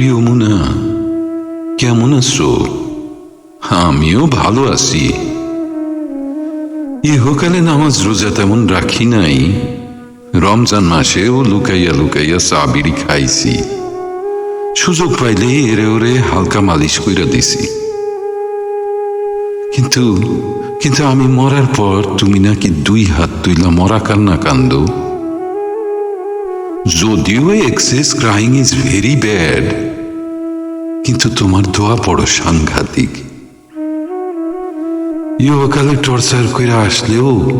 প্রিয় মুনা কেমন আছো? আমিও ভালো আছি। ইহকালে নামাজ রোজা তেমন রাখি নাই। রমজান মাসেও লুকাইয়া লুকাইয়া চাবিরি খাইছি। সুযোগ পাইলে এরে ওরে হালকা মালিশ কইরা দিছি। কিন্তু কিন্তু আমি মরার পর তুমি নাকি দুই হাত তুইলা মরা কান্না কান্দ। যদিও excess crying is very bad. কিন্তু তোমার দোয়া বড় সাংঘাতিক। ইহকালে টর্চার করে আসলেও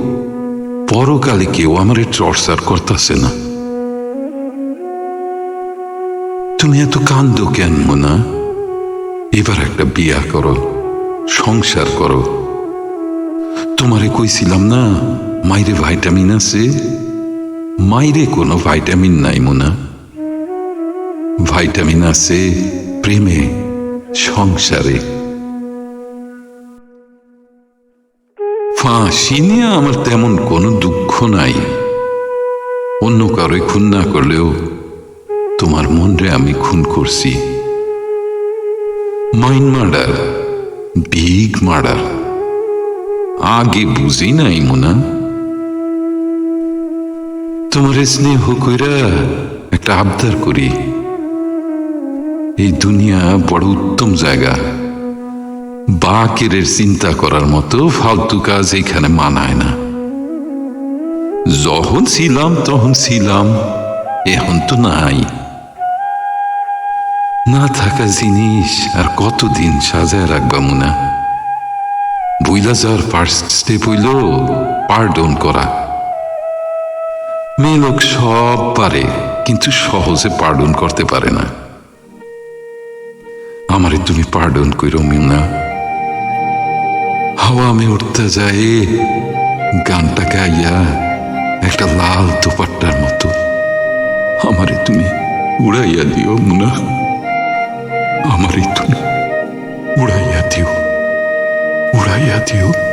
পরকালে কেউ আমার টর্চার করতেছে না। তুমি এত কান্দ কেন মোনা? এবার একটা বিয়া করো, সংসার করো। তোমারে কইছিলাম না, মাইরে ভাইটামিন আছে? মাইরে কোনো ভাইটামিন নাই মোনা। ভাইটামিন আছে প্রেমে সংসারে। ফাঁসি নিয়ে আমার তেমন কোনো দুঃখ নাই। অন্য কারোই খুন না করলেও তোমার মনরে আমি খুন করছি। Mind murder, big murder. আগে বুঝি নাই মোনা। তোমার স্নেহ কইরা একটা আবদার করি। এই দুনিয়া বড় উত্তম জায়গা। বাকেরের চিন্তা করার মতো ফালতু কাজ এখানে মানায় না। যখন ছিলাম, তখন ছিলাম, এখন তো নাই। না থাকা জিনিস আর কতদিন সাজায় রাখবা মুনা? বুইলা যাওয়ার ফার্স্ট স্টেপ হইল পার্ডন করা। মেয়ে লোক সব পারে, কিন্তু সহজে পার্ডন করতে পারে না। আমারে তুমি পার্ডন কইরো, মিনা। হাওয়া আমি উঠতে যাই গানটা গাইয়া একটা লাল দুপাট্টার মতো আমারে তুমি উড়াইয়া দিও, মুনা। আমারে তুমি উড়াইয়া দিও উড়াইয়া দিও।